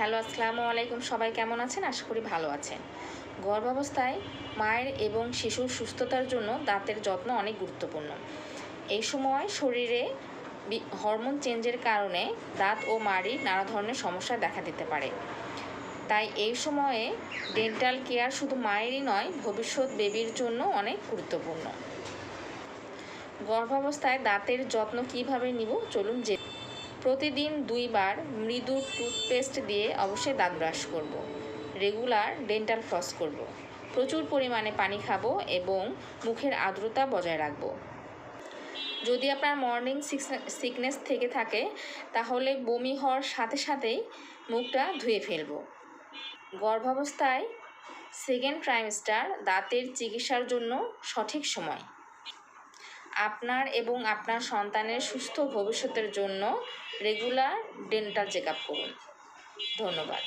Hello, আসসালামু আলাইকুম। সবাই কেমন আছেন? আশা করি ভালো আছেন। গর্ভাবস্থায় মায়ের এবং শিশুর সুস্থতার জন্য দাঁতের যত্ন অনেক গুরুত্বপূর্ণ। এই সময় শরীরে হরমোন চেঞ্জের কারণে দাঁত ও মাড়ির নানা ধরনের সমস্যা দেখা দিতে পারে। তাই এই সময়ে ডেন্টাল কেয়ার শুধু মায়েরই নয়, ভবিষ্যৎ বেবির জন্য অনেক গুরুত্বপূর্ণ। গর্ভাবস্থায় দাঁতের যত্ন কীভাবে নিব? চলুন যে প্রতিদিন দুইবার মৃদু টুথপেস্ট দিয়ে অবশ্যই দাঁত ব্রাশ করব। রেগুলার ডেন্টাল ফ্লস করব। প্রচুর পরিমাণে পানি খাব এবং মুখের আর্দ্রতা বজায় রাখব যদি আপনার মর্নিং সিকনেস থেকে থাকে, তাহলে বমি হওয়ার সাথে সাথেই মুখটা ধুয়ে ফেলব গর্ভাবস্থায় সেকেন্ড ট্রাইমেস্টার দাঁতের চিকিৎসার জন্য সঠিক সময় আপনার এবং আপনার সন্তানের সুস্থ ভবিষ্যতের জন্য রেগুলার ডেন্টাল চেক আপ করুন। ধন্যবাদ।